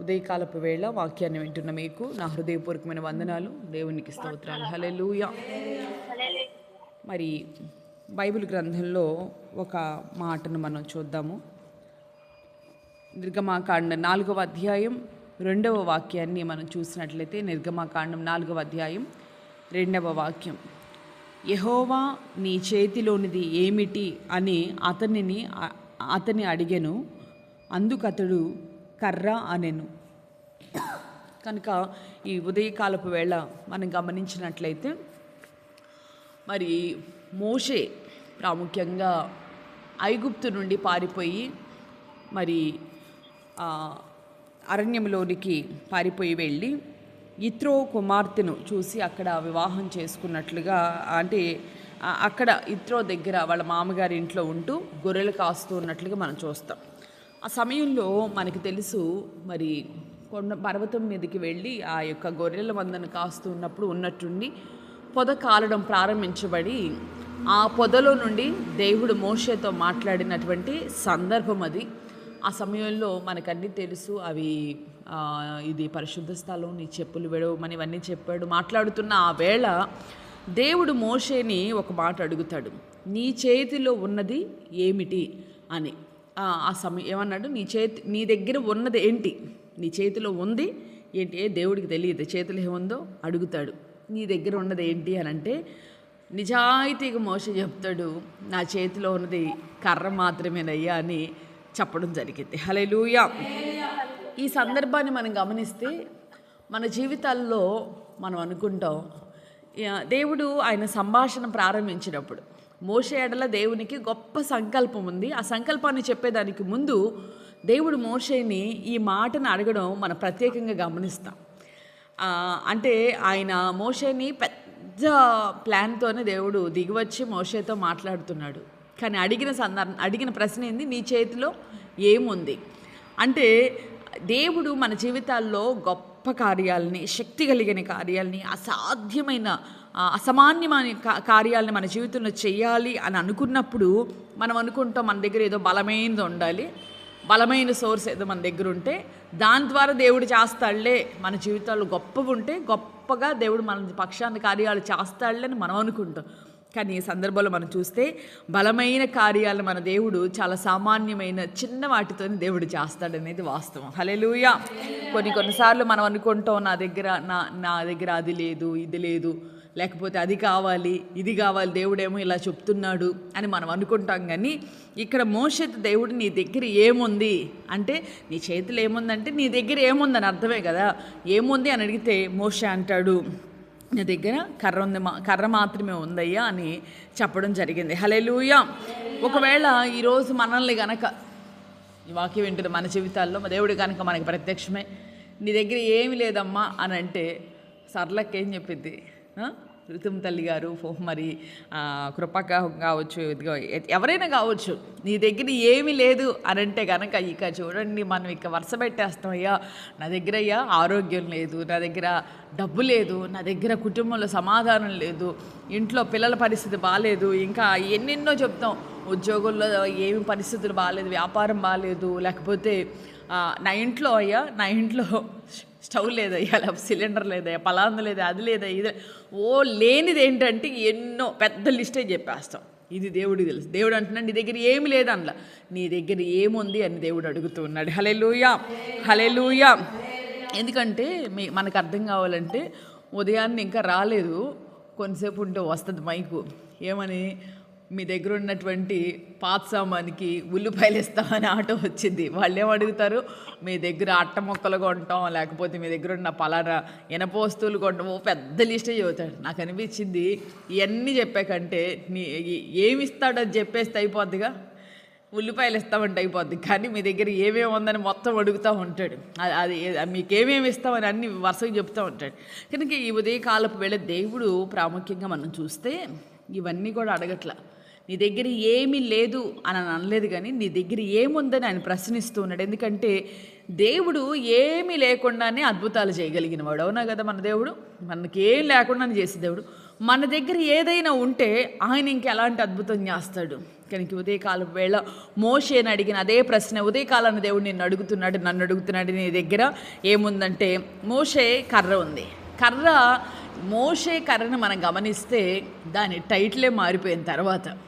ఉదయకాలపు వేళ వాక్యాన్ని వింటున్న మీకు నా హృదయపూర్వకమైన వందనాలు. దేవునికి స్తోత్రాలు. హల్లెలూయా. మరి బైబిల్ గ్రంథంలో ఒక మాటను మనం చూద్దాము. నిర్గమాకాండ నాలుగవ అధ్యాయం రెండవ వాక్యాన్ని మనం చూసినట్లయితే నిర్గమాకాండం నాలుగవ అధ్యాయం రెండవ వాక్యం. యహోవా నీ చేతిలోనిది ఏమిటి అని అతనిని అతని అడిగెను. అందుకతడు కర్ర అనెను. కనుక ఈ ఉదయకాలపు వేళ మనం గమనించినట్లయితే మరి మోషే ప్రాముఖ్యంగా ఐగుప్తు నుండి పారిపోయి మరి అరణ్యంలోనికి పారిపోయి వెళ్ళి ఇత్రో కుమార్తెను చూసి అక్కడ వివాహం చేసుకున్నట్లుగా అంటే అక్కడ ఇత్రో దగ్గర వాళ్ళ మామగారి ఇంట్లో ఉంటూ గొర్రెలు కాస్తూ ఉన్నట్లుగా మనం చూస్తాం. ఆ సమయంలో మనకి తెలుసు మరి కొండ పర్వతం మీదకి వెళ్ళి ఆ యొక్క గొర్రెల మందను కాస్తూ ఉన్నప్పుడు ఉన్నట్టుండి పొద కాలడం ప్రారంభించబడి ఆ పొదలో నుండి దేవుడు మోషేతో మాట్లాడినటువంటి సందర్భం అది. ఆ సమయంలో మనకన్నీ తెలుసు అవి ఇది పరిశుద్ధ స్థలం నీ చెప్పులు విడవమని ఇవన్నీ చెప్పాడు. మాట్లాడుతున్న ఆ వేళ దేవుడు మోషేని ఒక మాట అడుగుతాడు నీ చేతిలో ఉన్నది ఏమిటి? అని. ఆ సమయం ఏమన్నాడు? నీ చేతి నీ దగ్గర ఉన్నది ఏంటి? నీ చేతిలో ఉంది ఏంటి? ఏ దేవుడికి తెలియదు. చేతిలో ఏముందో అడుగుతాడు. నీ దగ్గర ఉన్నది ఏంటి అని అంటే నిజాయితీగా మోస చెప్తాడు నా చేతిలో ఉన్నది కర్ర మాత్రమేనయ్యా అని చెప్పడం జరిగింది. హలే లూయా ఈ సందర్భాన్ని మనం గమనిస్తే మన జీవితాల్లో మనం అనుకుంటాం దేవుడు ఆయన సంభాషణ ప్రారంభించినప్పుడు మోషే ఎడల దేవునికి గొప్ప సంకల్పం ఉంది. ఆ సంకల్పాన్ని చెప్పేదానికి ముందు దేవుడు మోషేని ఈ మాటను అడగడం మనం ప్రత్యేకంగా గమనిస్తాం. అంటే ఆయన మోషేని పెద్ద ప్లాన్తోనే దేవుడు దిగివచ్చి మోషేతో మాట్లాడుతున్నాడు. కానీ అడిగిన సందర్భం అడిగిన ప్రశ్న ఏంది? నీ చేతిలో ఏముంది? అంటే దేవుడు మన జీవితాల్లో గొప్ప గొప్ప కార్యాలని శక్తి కలిగిన కార్యాలని అసాధ్యమైన అసమాన్యమైన అసామాన్యమైన కార్యాలని మన జీవితంలో చేయాలి అని అనుకున్నప్పుడు మనం అనుకుంటాం మన దగ్గర ఏదో బలమైనది ఉండాలి. బలమైన సోర్స్ ఏదో మన దగ్గర ఉంటే దాని ద్వారా దేవుడు చేస్తాడులే. మన జీవితాలు గొప్పగా ఉంటే గొప్పగా దేవుడు మన పక్షాన్ని కార్యాలు చేస్తాడులే అని మనం అనుకుంటాం. కానీ ఈ సందర్భంలో మనం చూస్తే బలమైన కార్యాలు మన దేవుడు చాలా సామాన్యమైన చిన్న వాటితోనే దేవుడు చేస్తాడనేది వాస్తవం. హలెలూయా కొన్ని కొన్నిసార్లు మనం అనుకుంటాం నా దగ్గర నా నా దగ్గర అది లేదు ఇది లేదు లేకపోతే అది కావాలి ఇది కావాలి దేవుడేమో ఇలా చెప్తున్నాడు అని మనం అనుకుంటాం కానీ ఇక్కడ మోషత్ దేవుడు నీ దగ్గర ఏముంది అంటే నీ చేతిలో ఏముందంటే నీ దగ్గర ఏముందని అర్థమే కదా. ఏముంది అని అడిగితే మోష అంటాడు నా దగ్గర కర్ర ఉంది మా కర్ర మాత్రమే ఉందయ్యా అని చెప్పడం జరిగింది. హలెలూయా ఒకవేళ ఈరోజు మనల్ని గనక ఈ వాక్యం వింటుంది మన జీవితాల్లో మా దేవుడు కనుక మనకి ప్రత్యక్షమే నీ దగ్గర ఏమి లేదమ్మా అని అంటే సర్లకేం చెప్పింది? రుతుమ్ తల్లి గారు మరి కృపగా కృపక కావచ్చు ఎవరైనా కావచ్చు నీ దగ్గర ఏమీ లేదు అని అంటే కనుక ఇక చూడండి మనం ఇక వరుస పెట్టేస్తాం అయ్యా నా దగ్గర అయ్యా ఆరోగ్యం లేదు నా దగ్గర డబ్బు లేదు నా దగ్గర కుటుంబంలో సమాధానం లేదు ఇంట్లో పిల్లల పరిస్థితి బాగాలేదు ఇంకా ఎన్నెన్నో చెప్తాం ఉద్యోగంలో ఏమి పరిస్థితులు బాగాలేదు వ్యాపారం బాగాలేదు లేకపోతే నా ఇంట్లో అయ్యా నా ఇంట్లో స్టవ్ లేదయ్యా లేకపోతే సిలిండర్ లేదయ్యా పలాందు లేదా అది లేదా ఇది ఓ లేనిది ఏంటంటే ఎన్నో పెద్ద లిస్టే చెప్పేస్తాం. ఇది దేవుడికి తెలుసు. దేవుడు అంటున్నాడు నీ దగ్గర ఏమి లేదనలా. నీ దగ్గర ఏముంది? అని దేవుడు అడుగుతూ ఉన్నాడు. హలెలూయా హలెలూయా ఎందుకంటే మీ మనకు అర్థం కావాలంటే ఉదయాన్నే ఇంకా రాలేదు. కొంతసేపు ఉంటే వస్తుంది మైకు. ఏమని? మీ దగ్గర ఉన్నటువంటి పాత సామానికి ఉల్లిపాయలు ఇస్తామని ఆటో వచ్చింది. వాళ్ళు ఏం అడుగుతారు? మీ దగ్గర అట్ట మొక్కలు కొంటాం లేకపోతే మీ దగ్గర ఉన్న పలానా ఇనప వస్తువులు కొంటాం. ఓ పెద్ద లిస్టే చెబుతాడు. నాకు అనిపించింది ఇవన్నీ చెప్పాకంటే నీ ఏమి ఇస్తాడో అది చెప్పేస్తే అయిపోద్దిగా. ఉల్లిపాయలు ఇస్తామంటే అయిపోద్ది. కానీ మీ దగ్గర ఏమేమి ఉందని మొత్తం అడుగుతూ ఉంటాడు. అది- అది మీకు ఏమేమి ఇస్తామని అన్ని వరుసగా చెప్తూ ఉంటాడు. కనుక ఈ ఉదయకాలపు వేళ దేవుడు ప్రాముఖ్యంగా మనం చూస్తే ఇవన్నీ కూడా అడగట్లా. నీ దగ్గర ఏమీ లేదు అని అనలేదు కానీ నీ దగ్గర ఏముందని ఆయన ప్రశ్నిస్తూ ఉన్నాడు. ఎందుకంటే దేవుడు ఏమీ లేకుండానే అద్భుతాలు చేయగలిగిన వాడు. అవునా కదా మన దేవుడు? మనకి ఏం లేకుండానే చేసే దేవుడు. మన దగ్గర ఏదైనా ఉంటే ఆయన ఇంకెలాంటి అద్భుతం చేస్తాడు? కనుక ఉదయకాలం వేళ మోషేని అడిగిన అదే ప్రశ్న ఉదయకాలాన్ని దేవుడు నిన్ను అడుగుతున్నాడు నన్ను అడుగుతున్నాడు నీ దగ్గర ఏముందంటే? మోషే కర్ర ఉంది. కర్ర మోషే కర్రను మనం గమనిస్తే దాని టైటిలే మారిపోయిన తర్వాత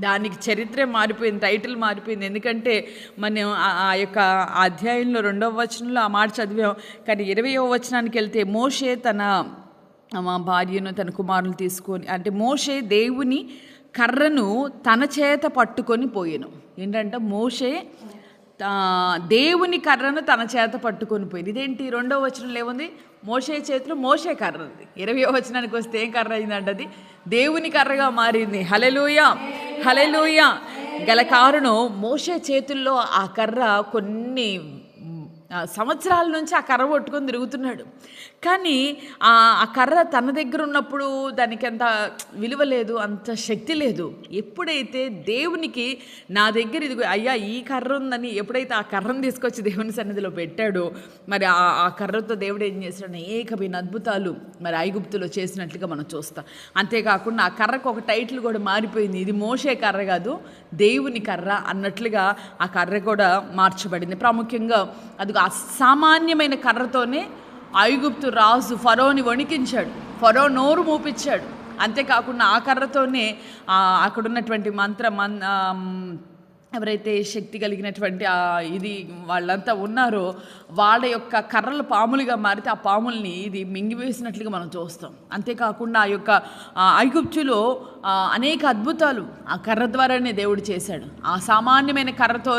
దానికి చరిత్ర మారిపోయింది టైటిల్ మారిపోయింది. ఎందుకంటే మనం ఆ- యొక్క అధ్యాయంలో రెండవ వచనంలో ఆ మాట చదివాం. కానీ ఇరవయో వచనానికి వెళ్తే మోషే తన మా భార్యను తన కుమారులు తీసుకొని అంటే మోషే దేవుని కర్రను తన చేత పట్టుకొని పోయాను. ఏంటంటే మోషే దేవుని కర్రను తన చేత పట్టుకొని పోయింది. ఇదేంటి? రెండో వచనంలో ఏముంది? మోషే చేతిలో మోషే కర్ర ఉంది ఇరవై వచనానికి వస్తే ఏం కర్ర అయిందంటే అది దేవుని కర్రగా మారింది. హలెలూయ హలెలూయ గల కారణం మోషే చేతుల్లో ఆ కర్ర కొన్ని సంవత్సరాల నుంచి ఆ కర్ర పట్టుకొని తిరుగుతున్నాడు. కానీ ఆ కర్ర తన దగ్గర ఉన్నప్పుడు దానికి అంత విలువ లేదు అంత శక్తి లేదు. ఎప్పుడైతే దేవునికి నా దగ్గర ఇదిగో అయ్యా ఈ కర్ర ఉందని ఎప్పుడైతే ఆ కర్రను తీసుకొచ్చి దేవుని సన్నిధిలో పెట్టాడో మరి ఆ ఆ కర్రతో దేవుడు ఏం చేశాడు అనేకమైన అద్భుతాలు మరి ఐగుప్తులో చేసినట్లుగా మనం చూస్తాం. అంతేకాకుండా ఆ కర్రకు ఒక టైటిల్ కూడా మారిపోయింది. ఇది మోసే కర్ర కాదు దేవుని కర్ర అన్నట్లుగా ఆ కర్ర కూడా మార్చబడింది. ప్రాముఖ్యంగా అది అసామాన్యమైన కర్రతోనే ఐగుప్తు రాజు ఫరోని వణికించాడు. ఫరో నోరు మూపించాడు అంతేకాకుండా ఆ కర్రతోనే అక్కడున్నటువంటి మంత్ర మన్ ఎవరైతే శక్తి కలిగినటువంటి ఆ ఇది వాళ్ళంతా ఉన్నారో వాళ్ళ యొక్క కర్రలు పాములుగా మారితే ఆ పాముల్ని ఇది మింగివేసినట్లుగా మనం చూస్తాం. అంతేకాకుండా ఆ యొక్క ఐగుప్తులో అనేక అద్భుతాలు ఆ కర్ర ద్వారానే దేవుడు చేశాడు. ఆ సామాన్యమైన కర్రతో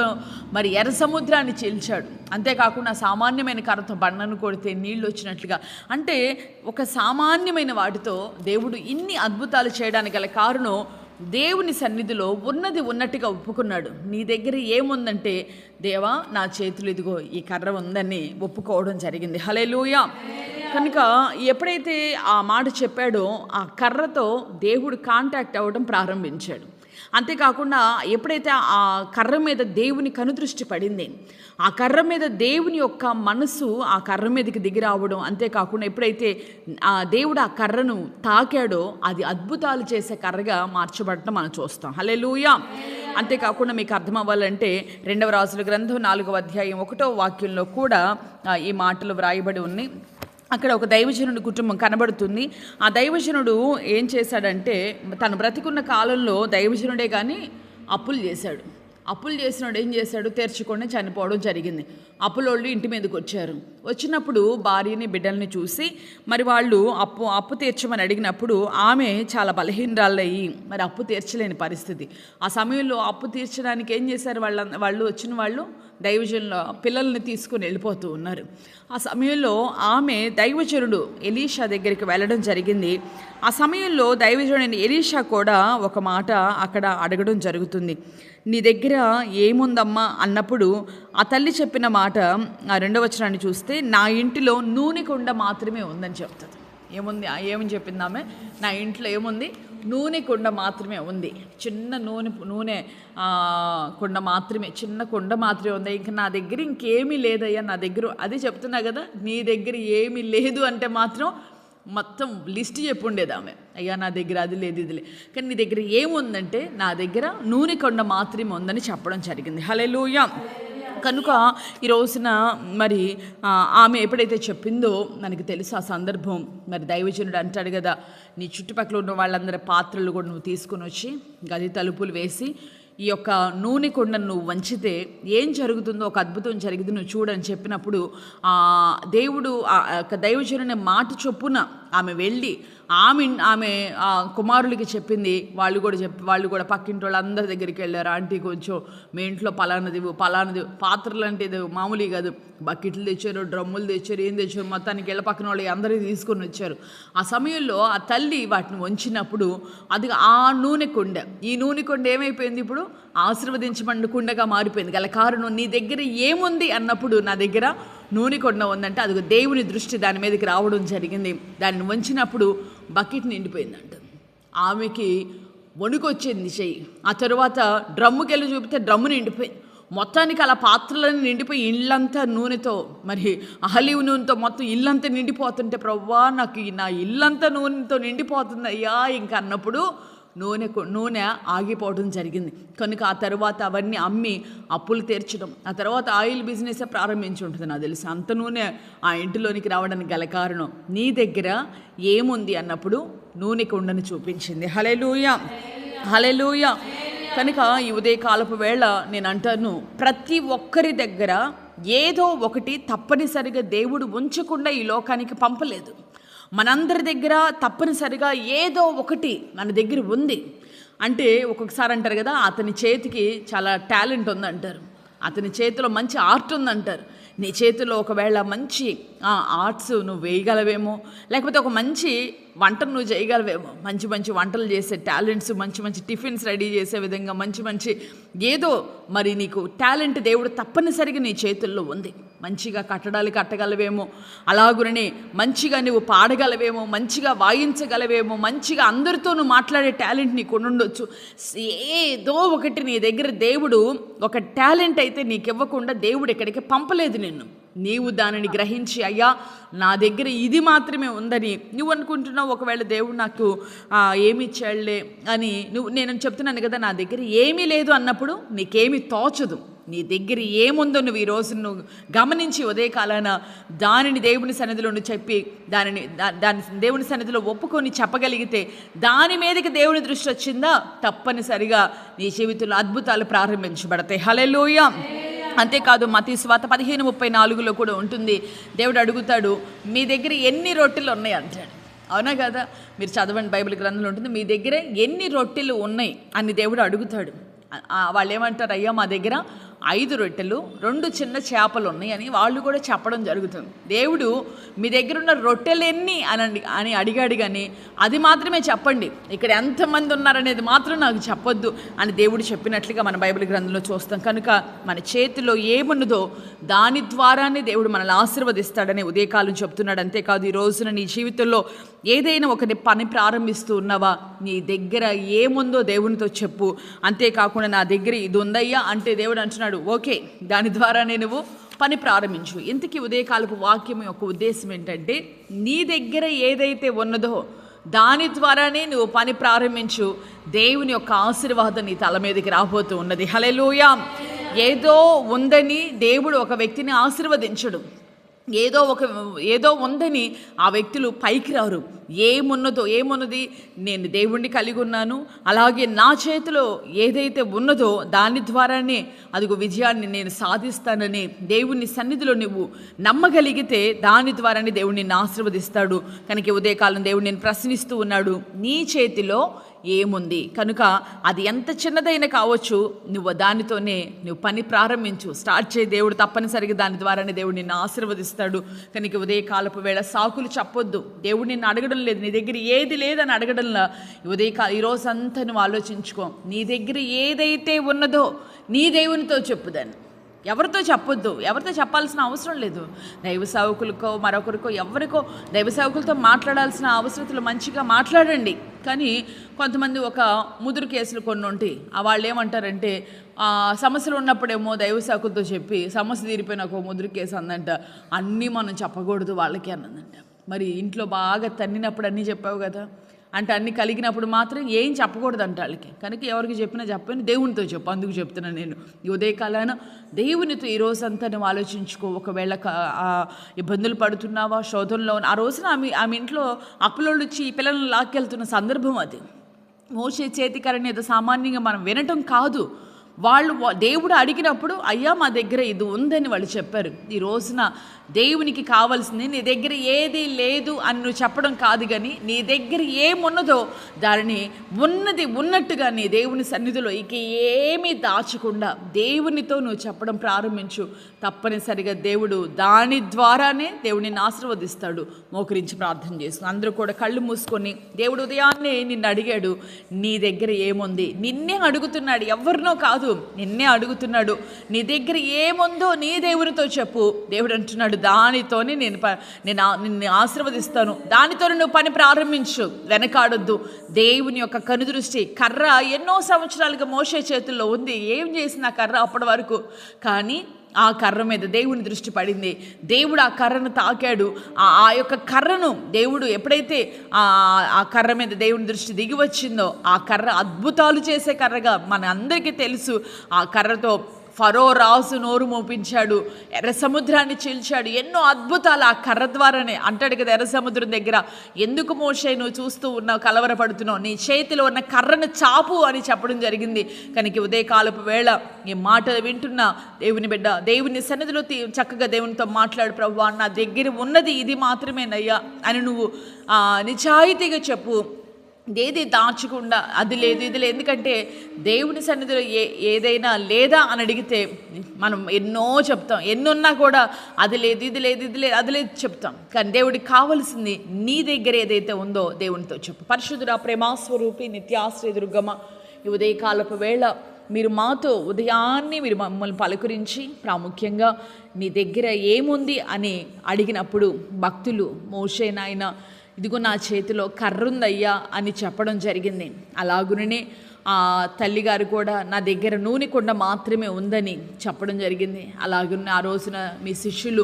మరి ఎర్ర సముద్రాన్ని చీల్చాడు. అంతేకాకుండా సామాన్యమైన కర్రతో బండను కొడితే నీళ్ళు వచ్చినట్లుగా. అంటే ఒక సామాన్యమైన వాటితో దేవుడు ఇన్ని అద్భుతాలు చేయడానికి గల కారణం దేవుని సన్నిధిలో ఉన్నది ఉన్నట్టుగా ఒప్పుకున్నాడు. నీ దగ్గర ఏముందంటే దేవా నా చేతులు ఇదిగో ఈ కర్ర ఉందని ఒప్పుకోవడం జరిగింది. హలే లూయా కనుక ఎప్పుడైతే ఆ మాట చెప్పాడో ఆ కర్రతో దేవుడు కాంటాక్ట్ అవ్వడం ప్రారంభించాడు. అంతేకాకుండా ఎప్పుడైతే ఆ కర్ర మీద దేవుని కనుదృష్టి పడింది ఆ కర్ర మీద దేవుని యొక్క మనసు ఆ కర్ర మీదకి దిగి రావడం అంతేకాకుండా ఎప్పుడైతే ఆ దేవుడు ఆ కర్రను తాకాడో అది అద్భుతాలు చేసే కర్రగా మార్చబడటం మనం చూస్తాం. హలే అంతేకాకుండా మీకు అర్థం అవ్వాలంటే రెండవ రాజుల గ్రంథం నాలుగవ అధ్యాయం ఒకటో వాక్యంలో కూడా ఈ మాటలు వ్రాయబడి ఉన్నాయి. అక్కడ ఒక దైవజనుడి కుటుంబం కనబడుతుంది. ఆ దైవజనుడు ఏం చేశాడంటే తను బ్రతికున్న కాలంలో దైవజనుడే కానీ అప్పులు చేశాడు. అప్పులు చేసినాడు ఏం చేశాడు? తెరుచుకొని చనిపోవడం జరిగింది. అప్పులోళ్ళు ఇంటి మీదకి వచ్చారు. వచ్చినప్పుడు భార్యని బిడ్డల్ని చూసి మరి వాళ్ళు అప్పు అప్పు తీర్చమని అడిగినప్పుడు ఆమె చాలా బలహీనరాళ్ళయ్యి మరి అప్పు తీర్చలేని పరిస్థితి. ఆ సమయంలో అప్పు తీర్చడానికి ఏం చేశారు వాళ్ళ వాళ్ళు వచ్చిన వాళ్ళు? దైవజనుల పిల్లల్ని తీసుకుని వెళ్ళిపోతూ ఉన్నారు. ఆ సమయంలో ఆమె దైవజనుడు ఎలీషా దగ్గరికి వెళ్ళడం జరిగింది. ఆ సమయంలో దైవజనుడైన ఎలీషా కూడా ఒక మాట అక్కడ అడగడం జరుగుతుంది. నీ దగ్గర ఏముందమ్మా? అన్నప్పుడు ఆ తల్లి చెప్పిన మాట ఆ రెండవ వచనాన్ని చూస్తే నా ఇంటిలో నూనె కుండ మాత్రమే ఉందని చెప్తుంది. ఏముంది? ఏమని చెప్పింది ఆమె? నా ఇంట్లో ఏముంది? నూనె కుండ మాత్రమే ఉంది. చిన్న నూనె నూనె కుండ మాత్రమే చిన్న కుండ మాత్రమే ఉంది. ఇంకా నా దగ్గర ఇంకేమీ లేదయ్యా నా దగ్గర అది చెప్తున్నా కదా నీ దగ్గర ఏమీ లేదు అంటే మాత్రం మొత్తం లిస్ట్ చెప్పుండేది ఆమె. అయ్యా నా దగ్గర అది లేదు ఇది లేదు. కానీ నీ దగ్గర ఏముందంటే నా దగ్గర నూనె కొండ మాత్రమే ఉందని చెప్పడం జరిగింది. హలే లూయా కనుక ఈ రోజున మరి ఆమె ఎప్పుడైతే చెప్పిందో మనకి తెలుసు ఆ సందర్భం. మరి దైవజనుడు అంటాడు కదా నీ చుట్టుపక్కల ఉన్న వాళ్ళందరి పాత్రలు కూడా నువ్వు తీసుకొని వచ్చి గది తలుపులు వేసి ఈ యొక్క నూనె కొండను నువ్వు వంచితే ఏం జరుగుతుందో ఒక అద్భుతం జరిగింది నువ్వు చూడని చెప్పినప్పుడు ఆ దేవుడు ఆ యొక్క దైవజనుని మాట చొప్పున ఆమె వెళ్ళి ఆమె ఆమె కుమారులకి చెప్పింది. వాళ్ళు కూడా చెప్పి వాళ్ళు కూడా పక్కింటి వాళ్ళందరి దగ్గరికి వెళ్ళారు. ఆంటీ కొంచెం మీ ఇంట్లో పలానది పలానది పాత్రలు అంటే ఇది మామూలు కాదు. బకెట్లు తెచ్చారు డ్రమ్ములు తెచ్చారు ఏం తెచ్చారు మొత్తానికి ఇళ్ళ పక్కన వాళ్ళు అందరికీ తీసుకొని వచ్చారు. ఆ సమయంలో ఆ తల్లి వాటిని వంచినప్పుడు అది ఆ నూనె కుండ ఈ నూనె కుండ ఏమైపోయింది ఇప్పుడు? ఆశీర్వదించబడిన కుండగా మారిపోయింది. గల కారణం నీ దగ్గర ఏముంది? అన్నప్పుడు నా దగ్గర నూనె కొండ ఉందంటే అది దేవుని దృష్టి దాని మీదకి రావడం జరిగింది. దాన్ని వంచినప్పుడు బకెట్ నిండిపోయిందంట. ఆమెకి వణుకొచ్చింది చెయ్యి ఆ తరువాత డ్రమ్ముకి వెళ్ళి చూపితే డ్రమ్ము నిండిపోయింది మొత్తానికి అలా పాత్రలన్నీ నిండిపోయి ఇళ్ళంతా నూనెతో మరి ఆలివ్ నూనెతో మొత్తం ఇల్లంతా నిండిపోతుంటే ప్రవ్వా నాకు నా ఇల్లంతా నూనెతో నిండిపోతుంది అయ్యా ఇంకా అన్నప్పుడు నూనె నూనె ఆగిపోవడం జరిగింది. కనుక ఆ తర్వాత అవన్నీ అమ్మి అప్పులు తీర్చడం ఆ తర్వాత ఆయిల్ బిజినెస్ ప్రారంభించి ఉంటుంది. నాకు తెలిసి అంత నూనె ఆ ఇంటిలోనికి రావడానికి గల కారణం నీ దగ్గర ఏముంది అన్నప్పుడు నూనె కుండను చూపించింది. హలెలూయ హలెలూయ కనుక ఈ ఉదయకాలపు వేళ నేను అంటాను ప్రతి ఒక్కరి దగ్గర ఏదో ఒకటి తప్పనిసరిగా దేవుడు ఉంచకుండా ఈ లోకానికి పంపలేదు. మనందరి దగ్గర తప్పనిసరిగా ఏదో ఒకటి మన దగ్గర ఉంది. అంటే ఒక్కొక్కసారి అంటారు కదా అతని చేతికి చాలా టాలెంట్ ఉందంటారు. అతని చేతిలో మంచి ఆర్ట్ ఉందంటారు. నీ చేతిలో ఒకవేళ మంచి ఆర్ట్స్ నువ్వు వేయగలవేమో లేకపోతే ఒక మంచి వంటను నువ్వు చేయగలవేమో మంచి మంచి వంటలు చేసే టాలెంట్స్ మంచి మంచి టిఫిన్స్ రెడీ చేసే విధంగా మంచి మంచి ఏదో మరి నీకు టాలెంట్ దేవుడు తప్పనిసరిగా నీ చేతుల్లో ఉంది. మంచిగా కట్టడాలు కట్టగలవేమో అలాగునని మంచిగా నువ్వు పాడగలవేమో మంచిగా వాయించగలవేమో మంచిగా అందరితో నువ్వు మాట్లాడే టాలెంట్ నీకు ఉండొచ్చు ఏదో ఒకటి నీ దగ్గర దేవుడు ఒక టాలెంట్ అయితే నీకు ఇవ్వకుండా దేవుడు ఇక్కడికి పంపలేదు నిన్ను. నీవు దానిని గ్రహించి అయ్యా నా దగ్గర ఇది మాత్రమే ఉందని నువ్వు అనుకుంటున్నావు ఒకవేళ దేవుడు నాకు ఏమి ఇచ్చాడులే అని నువ్వు నేను చెప్తున్నాను కదా నా దగ్గర ఏమీ లేదు అన్నప్పుడు నీకేమీ తోచదు. నీ దగ్గర ఏముందో నువ్వు ఈ రోజు నువ్వు గమనించి ఉదయకాలాన దానిని దేవుని సన్నిధిలో నువ్వు చెప్పి దానిని దాని దేవుని సన్నిధిలో ఒప్పుకొని చెప్పగలిగితే దాని మీదకి దేవుని దృష్టి వచ్చిందా? తప్పనిసరిగా నీ జీవితంలో అద్భుతాలు ప్రారంభించబడతాయి. హలెలూయ అంతేకాదు మతీ స్వాత పదిహేను ముప్పై నాలుగులో కూడా ఉంటుంది. దేవుడు అడుగుతాడు మీ దగ్గర ఎన్ని రొట్టెలు ఉన్నాయి? అంటాడు. అవునా కదా? మీరు చదవండి బైబిల్ గ్రంథంలో ఉంటుంది మీ దగ్గర ఎన్ని రొట్టెలు ఉన్నాయి? అని దేవుడు అడుగుతాడు. వాళ్ళు ఏమంటారు అయ్యా మా దగ్గర ఐదు రొట్టెలు రెండు చిన్న చేపలు ఉన్నాయని వాళ్ళు కూడా చెప్పడం జరుగుతుంది. దేవుడు మీ దగ్గర ఉన్న రొట్టెలు ఎన్ని అని అని అడిగాడు కానీ అది మాత్రమే చెప్పండి. ఇక్కడ ఎంతమంది ఉన్నారనేది మాత్రం నాకు చెప్పొద్దు అని దేవుడు చెప్పినట్లుగా మన బైబిల్ గ్రంథంలో చూస్తాం. కనుక మన చేతిలో ఏమున్నదో దాని ద్వారానే దేవుడు మనల్ని ఆశీర్వదిస్తాడని ఉదయకాలం చెప్తున్నాడు. అంతేకాదు ఈ రోజున నీ జీవితంలో ఏదైనా ఒకటి పని ప్రారంభిస్తూ ఉన్నావా? నీ దగ్గర ఏముందో దేవునితో చెప్పు. అంతేకాకుండా నా దగ్గర ఇది ఉందయ్యా అంటే దేవుడు అంటున్నాడు ఓకే దాని ద్వారానే నువ్వు పని ప్రారంభించు. ఇంతకీ ఉదయకాలపు వాక్యం యొక్క ఉద్దేశం ఏంటంటే నీ దగ్గర ఏదైతే ఉన్నదో దాని ద్వారానే నువ్వు పని ప్రారంభించు. దేవుని యొక్క ఆశీర్వాదం నీ తల మీదకి రాబోతూ ఉన్నది. హలెలుయా ఏదో ఉందని దేవుడు ఒక వ్యక్తిని ఆశీర్వదించడు. ఏదో ఒక ఏదో ఉందని ఆ వ్యక్తులు పైకి రారు. ఏమున్నదో ఏమున్నది నేను దేవుణ్ణి కలిగి ఉన్నాను అలాగే నా చేతిలో ఏదైతే ఉన్నదో దాని ద్వారానే అదిగో విజయాన్ని నేను సాధిస్తానని దేవుని సన్నిధిలో నువ్వు నమ్మగలిగితే దాని ద్వారానే దేవుణ్ణి ఆశీర్వదిస్తాడు. కనుక ఉదయకాలం దేవుడు నేను ప్రశ్నిస్తూ ఉన్నాడు నీ చేతిలో ఏముంది? కనుక అది ఎంత చిన్నదైనా కావచ్చు నువ్వు దానితోనే నువ్వు పని ప్రారంభించు. స్టార్ట్ చేయి దేవుడు తప్పనిసరిగా దాని ద్వారానే దేవుడు నిన్ను ఆశీర్వదిస్తాడు. కనుక ఉదయకాలపు వేళ సాకులు చెప్పొద్దు. దేవుడు నిన్ను అడగడం లేదు. నీ దగ్గర ఏది లేదని అడగడంలా ఈ ఉదయకాల ఈ నువ్వు ఆలోచించుకో. నీ దగ్గర ఏదైతే ఉన్నదో నీ దేవునితో చెప్పుదాన్ని. ఎవరితో చెప్పొద్దు ఎవరితో చెప్పాల్సిన అవసరం లేదు. దైవ సేవకులకో మరొకరికో ఎవరికో దైవ సేవకులతో మాట్లాడాల్సిన అవసరతలు మంచిగా మాట్లాడండి. కానీ కొంతమంది ఒక ముదురు కేసులు కొన్ని ఉంటాయి ఆ వాళ్ళు ఏమంటారంటే సమస్యలు ఉన్నప్పుడేమో దైవ సేవకులతో చెప్పి సమస్య తీరిపోయిన ఒక ముదురు కేసు అందంట అన్నీ మనం చెప్పకూడదు వాళ్ళకి అన్నదంట. మరి ఇంట్లో బాగా తన్నినప్పుడు అన్నీ చెప్పావు కదా? అంటే అన్ని కలిగినప్పుడు మాత్రం ఏం చెప్పకూడదు అంట వాళ్ళకి. కనుక ఎవరికి చెప్పినా చెప్పని దేవునితో చెప్పు అందుకు చెప్తున్నాను నేను. ఈ ఉదయకాలాన దేవునితో ఈ రోజంతా నువ్వు ఆలోచించుకో. ఒకవేళ ఇబ్బందులు పడుతున్నావా శోధనలో ఉన్న- ఆ రోజున ఆమె ఆమె ఇంట్లో అప్పులోళ్ళు వచ్చి ఈ పిల్లల్ని లాక్కెళ్తున్న సందర్భం అది. మోసే చేతికరణ ఏదో సామాన్యంగా మనం వినటం కాదు. వాళ్ళు దేవుడు అడిగినప్పుడు అయ్యా మా దగ్గర ఇది ఉందని వాళ్ళు చెప్పారు. ఈ రోజున దేవునికి కావాల్సింది నీ దగ్గర ఏది లేదు అని నువ్వు చెప్పడం కాదు కానీ నీ దగ్గర ఏమున్నదో దానిని ఉన్నది ఉన్నట్టుగా నీ దేవుని సన్నిధిలో ఇక ఏమీ దాచకుండా దేవునితో నువ్వు చెప్పడం ప్రారంభించు. తప్పనిసరిగా దేవుడు దాని ద్వారానే దేవుడిని ఆశీర్వదిస్తాడు. మోకరించి ప్రార్థన చేస్తూ అందరూ కూడా కళ్ళు మూసుకొని దేవుడు ఉదయాన్నే నిన్ను అడిగాడు నీ దగ్గర ఏముంది? నిన్నే అడుగుతున్నాడు ఎవరినో కాదు నిన్నే అడుగుతున్నాడు నీ దగ్గర ఏముందో నీ దేవునితో చెప్పు. దేవుడు అంటున్నాడు దానితోనే నేను ప- నేను ఆ- నిన్ను ఆశీర్వదిస్తాను. దానితోనే నువ్వు పని ప్రారంభించు వెనకాడొద్దు. దేవుని యొక్క కనుదృష్టి కర్ర ఎన్నో సంవత్సరాలుగా మోసే చేతుల్లో ఉంది. ఏం చేసిన కర్ర అప్పటి వరకు. కానీ ఆ కర్ర మీద దేవుని దృష్టి పడింది. దేవుడు ఆ కర్రను తాకాడు. ఆ ఆ యొక్క కర్రను దేవుడు ఎప్పుడైతే ఆ ఆ కర్ర మీద దేవుని దృష్టి దిగి వచ్చిందో ఆ కర్ర అద్భుతాలు చేసే కర్రగా మన అందరికీ తెలుసు. ఆ కర్రతో ఫరో రాజు నోరు మోపించాడు ఎర్ర సముద్రాన్ని చీల్చాడు ఎన్నో అద్భుతాలు ఆ కర్ర ద్వారానే అంటాడు కదా ఎర్ర సముద్రం దగ్గర. ఎందుకు మోసే నువ్వు చూస్తూ ఉన్నావు కలవరపడుతున్నావు? నీ చేతిలో ఉన్న కర్రను చాపు అని చెప్పడం జరిగింది. కనుక ఉదయకాలపు వేళ ఈ మాటలు వింటున్న దేవుని బిడ్డ దేవుని సన్నిధిలో తీ- చక్కగా దేవునితో మాట్లాడు ప్రభు నా దగ్గర ఉన్నది ఇది మాత్రమేనయ్యా అని నువ్వు నిజాయితీగా చెప్పు. ఏది దాచకుండా అది లేదు ఇది లేదు. ఎందుకంటే దేవుని సన్నిధిలో ఏ ఏదైనా లేదా అని అడిగితే మనం ఎన్నో చెప్తాం. ఎన్నున్నా కూడా అది లేదు ఇది లేదు ఇది లేదు అది లేదు చెప్తాం. కానీ దేవుడికి కావలసింది నీ దగ్గర ఏదైతే ఉందో దేవునితో చెప్పు. పరిశుద్ధుడ ప్రేమాస్వరూపి నిత్యాశ్రయ దుర్గమ ఈ ఉదయకాలపు వేళ మీరు మాతో ఉదయాన్నే మీరు మమ్మల్ని పలకరించి ప్రాముఖ్యంగా నీ దగ్గర ఏముంది అని అడిగినప్పుడు భక్తులు మోషేనాయన ఇదిగో నా చేతిలో కర్ర ఉందయ్యా అని చెప్పడం జరిగింది. అలాగుననే ఆ తల్లిగారు కూడా నా దగ్గర నూనె కొండ మాత్రమే ఉందని చెప్పడం జరిగింది. అలాగున్న ఆ రోజున మీ శిష్యులు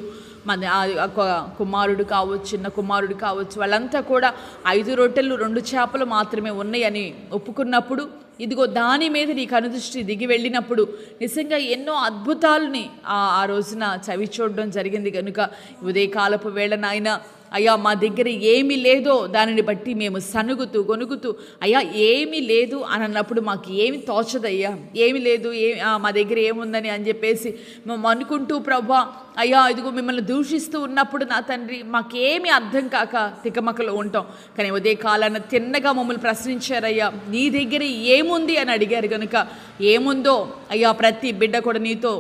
మన ఒక కుమారుడు కావచ్చు చిన్న కుమారుడు కావచ్చు వాళ్ళంతా కూడా ఐదు రొట్టెలు రెండు చేపలు మాత్రమే ఉన్నాయని ఒప్పుకున్నప్పుడు ఇదిగో దాని మీద నీ కనుదృష్టి దిగి వెళ్ళినప్పుడు నిజంగా ఎన్నో అద్భుతాలని ఆ ఆ రోజున చవి చూడడం జరిగింది. కనుక ఉదయకాలపు వేళ నాయన అయ్యా మా దగ్గర ఏమి లేదో దానిని బట్టి మేము సనుగుతూ గొనుగుతూ అయ్యా ఏమీ లేదు అని అన్నప్పుడు మాకు ఏమి తోచదయ్యా ఏమి లేదు ఏ మా దగ్గర ఏముందని అని చెప్పేసి మేము అనుకుంటూ ప్రభా అయ్యా ఇదిగో మిమ్మల్ని దూషిస్తూ ఉన్నప్పుడు నా తండ్రి మాకేమీ అర్థం కాక తికమకలు ఉంటాం. కానీ ఉదయ కాలాన తిన్నగా మమ్మల్ని ప్రశ్నించారయ్యా నీ దగ్గర ఏముంది అని అడిగారు కనుక ఏముందో అయ్యా ప్రతి బిడ్డ కూడా నీతో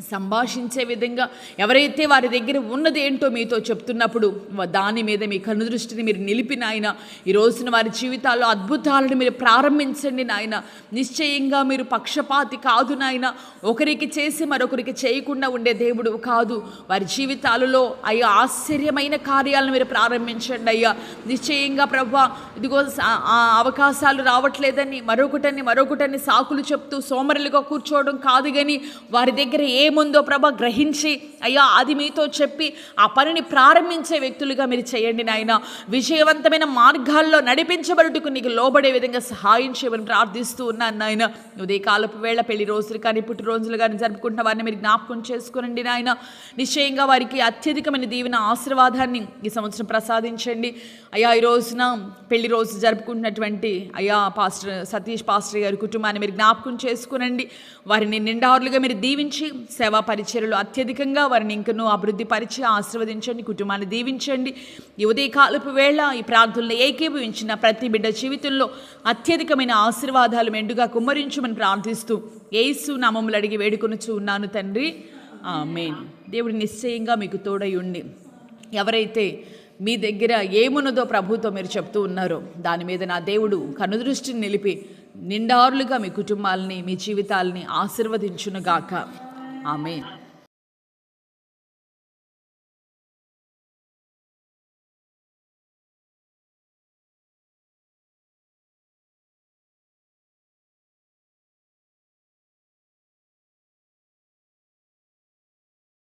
సంభాషించే విధంగా ఎవరైతే వారి దగ్గర ఉన్నది ఏంటో మీతో చెప్తున్నప్పుడు దాని మీద మీ కనుదృష్టిని మీరు నిలిపి నాయన. ఈ రోజున వారి జీవితాల్లో అద్భుతాలను మీరు ప్రారంభించండి నాయన. నిశ్చయంగా మీరు పక్షపాతి కాదు నాయన. ఒకరికి చేసి మరొకరికి చేయకుండా ఉండే దేవుడు కాదు. వారి జీవితాలలో అయ్యా ఆశ్చర్యమైన కార్యాలను మీరు ప్రారంభించండి అయ్యా. నిశ్చయంగా ప్రభా ఇదిగో ఆ అవకాశాలు రావట్లేదని మరొకటని మరొకటని సాకులు చెప్తూ సోమరులుగా కూర్చోవడం కాదు కానీ వారి దగ్గర ఏ ఏముందో ప్రభ గ్రహించి అయ్యా అది మీతో చెప్పి ఆ పనిని ప్రారంభించే వ్యక్తులుగా మీరు చేయండి నాయన. విజయవంతమైన మార్గాల్లో నడిపించబడుటకు నీకు లోబడే విధంగా సహాయం చేయమని ప్రార్థిస్తూ ఉన్నాను నాయన. ఉదయకాలపు వేళ పెళ్ళి రోజులు కానీ పుట్టినరోజులు కానీ జరుపుకుంటున్న వారిని మీరు జ్ఞాపకం చేసుకోనండి నాయన. నిశ్చయంగా వారికి అత్యధికమైన దీవెన ఆశీర్వాదాన్ని ఈ సంవత్సరం ప్రసాదించండి. అయ్యా ఈ రోజున పెళ్ళి రోజు జరుపుకుంటున్నటువంటి అయ్యా పాస్టర్ సతీష్ పాస్టర్ గారి కుటుంబాన్ని మీరు జ్ఞాపకం చేసుకునండి. వారిని నిండారులుగా మీరు దీవించి సేవా పరిచయలు అత్యధికంగా వారిని ఇంకనూ అభివృద్ధి పరిచి ఆశీర్వదించండి కుటుంబాన్ని దీవించండి. ఈ ఉదయకాలపు వేళ ఈ ప్రార్థనలో ఏకీభవించిన ప్రతి బిడ్డ జీవితంలో అత్యధికమైన ఆశీర్వాదాలు మెండుగా కుమ్మరించమని ప్రార్థిస్తూ ఏసు నామములు అడిగి వేడుకొనుచు ఉన్నాను తండ్రి. మెయిన్ దేవుడు నిశ్చయంగా మీకు తోడై ఉండి ఎవరైతే మీ దగ్గర ఏమున్నదో ప్రభుతో మీరు చెప్తూ ఉన్నారో దాని మీద నా దేవుడు కనుదృష్టిని నిలిపి నిండారులుగా మీ కుటుంబాలని మీ జీవితాలని ఆశీర్వదించునుగాక. ఆమె